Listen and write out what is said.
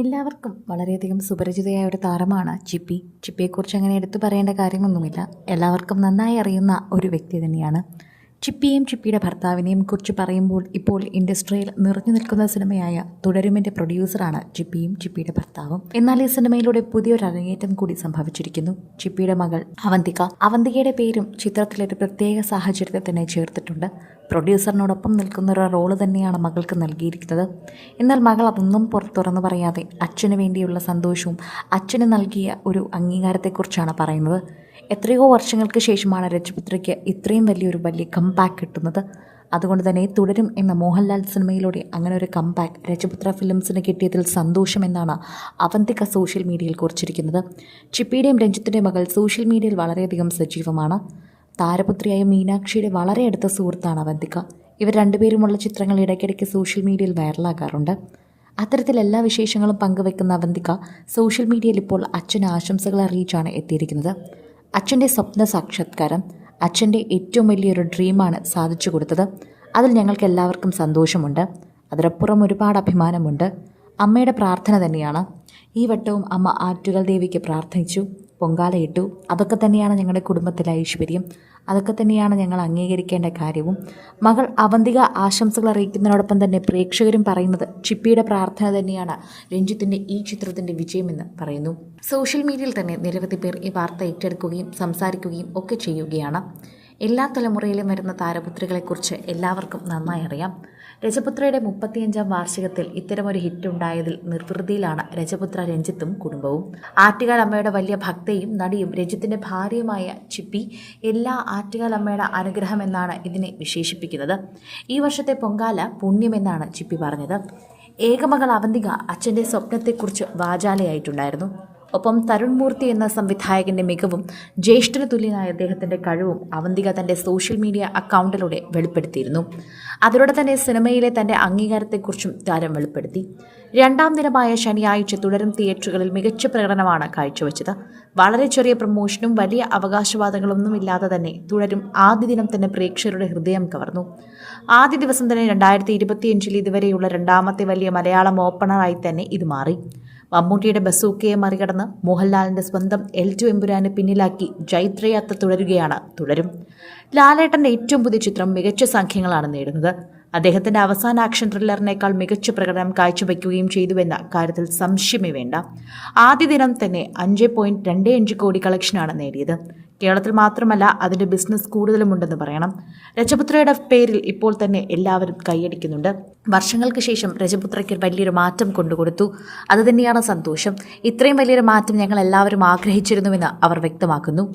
എല്ലാവർക്കും വളരെയധികം സുപരിചിതയായ ഒരു താരമാണ് ചിപ്പി. ചിപ്പിയെക്കുറിച്ച് അങ്ങനെ എടുത്തു പറയേണ്ട കാര്യമൊന്നുമില്ല. എല്ലാവർക്കും നന്നായി അറിയുന്ന ഒരു വ്യക്തി തന്നെയാണ്. ചിപ്പിയെയും ചിപ്പിയുടെ ഭർത്താവിനെയും കുറിച്ച് പറയുമ്പോൾ ഇപ്പോൾ ഇൻഡസ്ട്രിയിൽ നിറഞ്ഞു നിൽക്കുന്ന സിനിമയായ തുടരുമിന്റെ പ്രൊഡ്യൂസറാണ് ചിപ്പിയും ചിപ്പിയുടെ ഭർത്താവും. എന്നാൽ ഈ സിനിമയിലൂടെ പുതിയൊരു അരങ്ങേറ്റം കൂടി സംഭവിച്ചിരിക്കുന്നു. ചിപ്പിയുടെ മകൾ അവന്തിക. അവന്തികയുടെ പേരും ചിത്രത്തിലൊരു പ്രത്യേക സാഹചര്യത്തെ തന്നെ ചേർത്തിട്ടുണ്ട്. പ്രൊഡ്യൂസറിനോടൊപ്പം നിൽക്കുന്ന ഒരു റോൾ തന്നെയാണ് മകൾക്ക് നൽകിയിരിക്കുന്നത്. എന്നാൽ മകൾ അതൊന്നും പുറത്തുറന്നു പറയാതെ അച്ഛന് വേണ്ടിയുള്ള സന്തോഷവും അച്ഛന് നൽകിയ ഒരു അംഗീകാരത്തെക്കുറിച്ചാണ് പറയുന്നത്. എത്രയോ വർഷങ്ങൾക്ക് ശേഷമാണ് രജപുത്രയ്ക്ക് ഇത്രയും വലിയൊരു വലിയ കംബാക്ക് കിട്ടുന്നത്. അതുകൊണ്ട് തന്നെ തുടരും എന്ന മോഹൻലാൽ സിനിമയിലൂടെ അങ്ങനെ ഒരു കംബാക്ക് രജപുത്ര ഫിലിംസിന് കിട്ടിയതിൽ സന്തോഷമെന്നാണ് അവന്തിക സോഷ്യൽ മീഡിയയിൽ കുറിച്ചിരിക്കുന്നത്. ചിപ്പിയുടെയും രഞ്ജിത്തിന്റെ മകൾ സോഷ്യൽ മീഡിയയിൽ വളരെയധികം സജീവമാണ്. താരപുത്രിയായ മീനാക്ഷിയുടെ വളരെ അടുത്ത സുഹൃത്താണ് അവന്തിക. ഇവർ രണ്ടുപേരുമുള്ള ചിത്രങ്ങൾ ഇടയ്ക്കിടയ്ക്ക് സോഷ്യൽ മീഡിയയിൽ വൈറലാകാറുണ്ട് അത്തരത്തിൽ എല്ലാ വിശേഷങ്ങളും പങ്കുവെക്കുന്ന അവന്തിക സോഷ്യൽ മീഡിയയിൽ ഇപ്പോൾ അച്ഛൻ ആശംസകൾ അറിയിച്ചാണ് എത്തിയിരിക്കുന്നത്. അച്ഛന്റെ സ്വപ്ന സാക്ഷാത്കാരം അച്ഛന്റെ ഏറ്റവും വലിയൊരു ഡ്രീമാണ് സാധിച്ചു കൊടുത്തത്. അതിൽ ഞങ്ങൾക്ക് എല്ലാവർക്കും സന്തോഷമുണ്ട്. അതിനപ്പുറം ഒരുപാട് അഭിമാനമുണ്ട്. അമ്മയുടെ പ്രാർത്ഥന തന്നെയാണ്. ഈ വട്ടവും അമ്മ ആറ്റുകൾ ദേവിക്ക് പ്രാർത്ഥിച്ചു. പൊങ്കാലയിട്ടു. അതൊക്കെ തന്നെയാണ് ഞങ്ങളുടെ കുടുംബത്തിലെ ഐശ്വര്യം. അതൊക്കെ തന്നെയാണ് ഞങ്ങൾ അംഗീകരിക്കേണ്ട കാര്യവും. മകൾ അവന്തിക ആശംസകൾ അറിയിക്കുന്നതിനോടൊപ്പം തന്നെ പ്രേക്ഷകരും പറയുന്നത് ചിപ്പിയുടെ പ്രാർത്ഥന തന്നെയാണ് രഞ്ജിത്തിന്റെ ഈ ചിത്രത്തിന്റെ വിജയമെന്ന് പറയുന്നു. സോഷ്യൽ മീഡിയയിൽ തന്നെ നിരവധി പേർ ഈ വാർത്ത ഏറ്റെടുക്കുകയും സംസാരിക്കുകയും ഒക്കെ ചെയ്യുകയാണ്. എല്ലാ തലമുറയിലും വരുന്ന താരപുത്രികളെക്കുറിച്ച് എല്ലാവർക്കും നന്നായി അറിയാം. രജപുത്രയുടെ മുപ്പത്തിയഞ്ചാം വാർഷികത്തിൽ ഇത്തരമൊരു ഹിറ്റ് ഉണ്ടായതിൽ നിർവൃതിയിലാണ് രജപുത്ര രഞ്ജിത്തും കുടുംബവും. ആറ്റുകാൽ അമ്മയുടെ വലിയ ഭക്തയും നടിയും രഞ്ജിത്തിന്റെ ഭാര്യയുമായ ചിപ്പി എല്ലാ ആറ്റുകാൽ അമ്മയുടെ അനുഗ്രഹം എന്നാണ് ഇതിനെ വിശേഷിപ്പിക്കുന്നത്. ഈ വർഷത്തെ പൊങ്കാല പുണ്യമെന്നാണ് ചിപ്പി പറഞ്ഞത്. ഏകമകൾ അവന്തിക അച്ഛന്റെ സ്വപ്നത്തെക്കുറിച്ച് വാചാലയായിട്ടുണ്ടായിരുന്നു. ഒപ്പം തരുൺ മൂർത്തി എന്ന സംവിധായകന്റെ മികവും ജ്യേഷ്ഠന് തുല്യനായ അദ്ദേഹത്തിന്റെ കഴിവും അവന്തിക തന്റെ സോഷ്യൽ മീഡിയ അക്കൗണ്ടിലൂടെ വെളിപ്പെടുത്തിയിരുന്നു. അതിലൂടെ തന്നെ സിനിമയിലെ തന്റെ അംഗീകാരത്തെക്കുറിച്ചും താരം വെളിപ്പെടുത്തി. രണ്ടാം ദിനമായ ശനിയാഴ്ച തുടരും തിയേറ്ററുകളിൽ മികച്ച പ്രകടനമാണ് കാഴ്ചവെച്ചത്. വളരെ ചെറിയ പ്രമോഷനും വലിയ അവകാശവാദങ്ങളൊന്നും ഇല്ലാതെ തന്നെ തുടരും ആദ്യ ദിനം തന്നെ പ്രേക്ഷകരുടെ ഹൃദയം കവർന്നു. ആദ്യ ദിവസം തന്നെ രണ്ടായിരത്തി ഇരുപത്തിയഞ്ചിൽ ഇതുവരെയുള്ള രണ്ടാമത്തെ വലിയ മലയാളം ഓപ്പണറായി തന്നെ ഇത് മാറി. മമ്മൂട്ടിയുടെ ബസൂക്കയെ മറികടന്ന് മോഹൻലാലിന്റെ സ്വന്തം എൽ ടു എമ്പുരാനെ പിന്നിലാക്കി ജൈത്രയാത്ര തുടരുകയാണ്. തുടരും. ലാലേട്ടന്റെ ഏറ്റവും പുതിയ ചിത്രം മികച്ച സംഖ്യങ്ങളാണ് നേടുന്നത്. അദ്ദേഹത്തിന്റെ അവസാന ആക്ഷൻ ത്രില്ലറിനേക്കാൾ മികച്ച പ്രകടനം കാഴ്ചവെക്കുകയും ചെയ്തുവെന്ന കാര്യത്തിൽ സംശയമേ വേണ്ട. ആദ്യ ദിനം തന്നെ അഞ്ച് പോയിന്റ് രണ്ട് അഞ്ച് കോടി കളക്ഷനാണ് നേടിയത്. കേരളത്തിൽ മാത്രമല്ല അതിന്റെ ബിസിനസ് കൂടുതലുമുണ്ടെന്ന് പറയണം. രജപുത്രയുടെ പേരിൽ ഇപ്പോൾ തന്നെ എല്ലാവരും കൈയടിക്കുന്നുണ്ട്. വർഷങ്ങൾക്ക് ശേഷം രജപുത്രയ്ക്ക് വലിയൊരു മാറ്റം കൊണ്ടുകൊടുത്തു. അതുതന്നെയാണ് സന്തോഷം. ഇത്രയും വലിയൊരു മാറ്റം ഞങ്ങൾ എല്ലാവരും ആഗ്രഹിച്ചിരുന്നുവെന്ന് അവർ വ്യക്തമാക്കുന്നു.